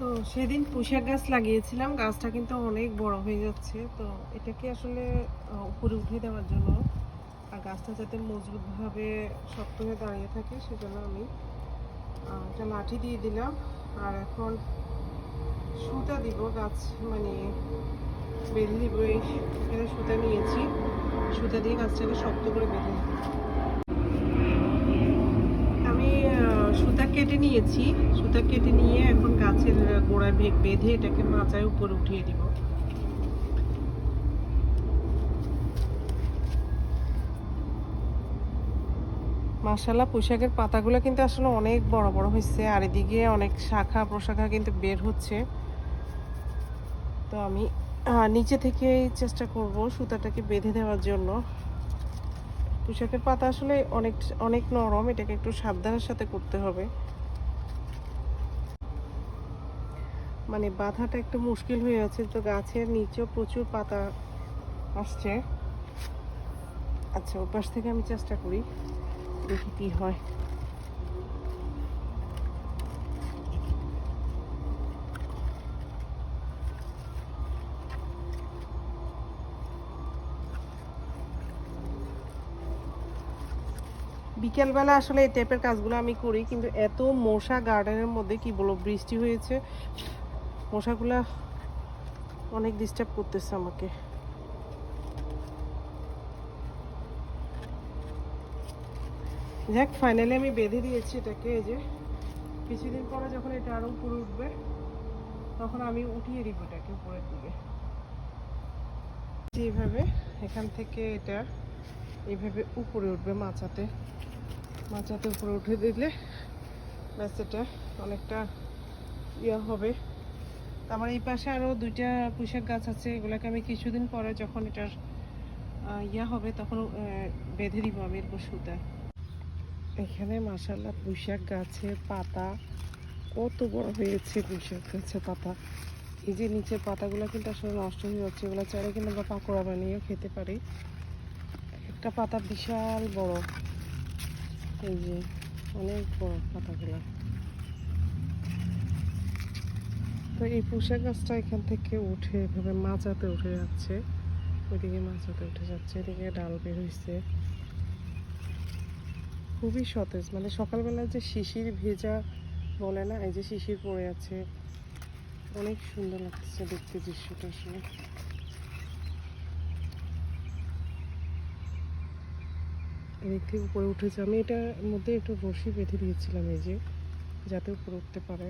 তো সেদিন পুঁশাক গাছ লাগিয়েছিলাম, গাছটা কিন্তু অনেক বড় হয়ে যাচ্ছে, তো এটাকে আসলে উপরে উঠিয়ে দেওয়ার জন্য আর গাছটা যাতে মজবুতভাবে শক্ত হয়ে দাঁড়িয়ে থাকে সেজন্য আমি একটা লাঠি দিয়ে দিলাম আর এখন সুতা দিব, গাছ মানে বেঁধে দিব এই সুতা নিয়েছি, সুতা দিয়ে গাছটাকে শক্ত করে বেঁধে দেবো আমি আহ, সুতা কেটে নিয়েছি। সুতা কেটে নিয়ে এখন গাছের গোড়ায় বেঁধে এটাকে মাচায় উপরে উঠিয়ে দিব। মাসাল্লাহ পোশাকের পাতাগুলো কিন্তু আসলে অনেক বড় বড় হয়েছে। আর এদিকে অনেক শাখা প্রশাখা কিন্তু বের হচ্ছে। তো আমি নিচে থেকেই চেষ্টা করব সুতাটাকে বেঁধে দেওয়ার জন্য। পোশাকের পাতা আসলে অনেক অনেক নরম, এটাকে একটু সাবধানের সাথে করতে হবে। মানে বাধাটা একটু মুশকিল হয়ে আছে তো গাছের নিচেও প্রচুর পাতা আসছে। আচ্ছা ওপাশ থেকে আমি চেষ্টা করি, দেখি কি হয়। বিকেলবেলা আসলে এই টাইপের কাজগুলো আমি করি, কিন্তু এত মশা গার্ডেনের মধ্যে, কি বলব, বৃষ্টি হয়েছে। মশাগুলা অনেক ডিস্টার্ব করতেছে আমাকে। যাক ফাইনালি আমি বেঁধে দিয়েছি এটাকে, এই যে। কিছুদিন পরে যখন এটা আরও উপরে উঠবে, তখন আমি উঠিয়ে দিব এটাকে উপরের দিকে। এইভাবে এখান থেকে এটা এইভাবে উপরে উঠবে মাচাতে। মাচাতে উপরে উঠে দিলে ব্যাস এটা অনেকটা ইয়া হবে। আমার এই পাশে আরও দুইটা পুঁইশাক গাছ আছে, এগুলোকে আমি কিছুদিন পরে যখন এটার ইয়া হবে তখন বেঁধে দিব আমি এরপর সুতায় এখানে মাসাল্লাহ পুঁইশাক গাছের পাতা, কত বড় হয়েছে পুঁইশাক গাছের পাতা। এই যে নিচের পাতাগুলো কিন্তু আসলে নষ্ট হয়ে যাচ্ছে, এগুলো চাইলে কিন্তু আমরা পাকোড়া বানিয়েও খেতে পারি। একটা পাতা বিশাল বড়। এই যে অনেক বড় পাতাগুলো। তো এই পুষা গাছটা এখান থেকে উঠে এভাবে মাচাতে উঠে যাচ্ছে। ওইদিকে মাচাতে উঠে যাচ্ছে, এদিকে ডাল বের হয়েছে খুবই সতেজ মানে সকালবেলা যে শিশির ভেজা বলে না, এই যে শিশির পড়ে আছে। অনেক সুন্দর লাগতেছে দেখতে দৃশ্যটা আসলে। এদিক থেকে উপরে উঠেছে। আমি এটার মধ্যে একটু রশি বেঁধে দিয়েছিলাম এই যে, যাতে উপরে উঠতে পারে।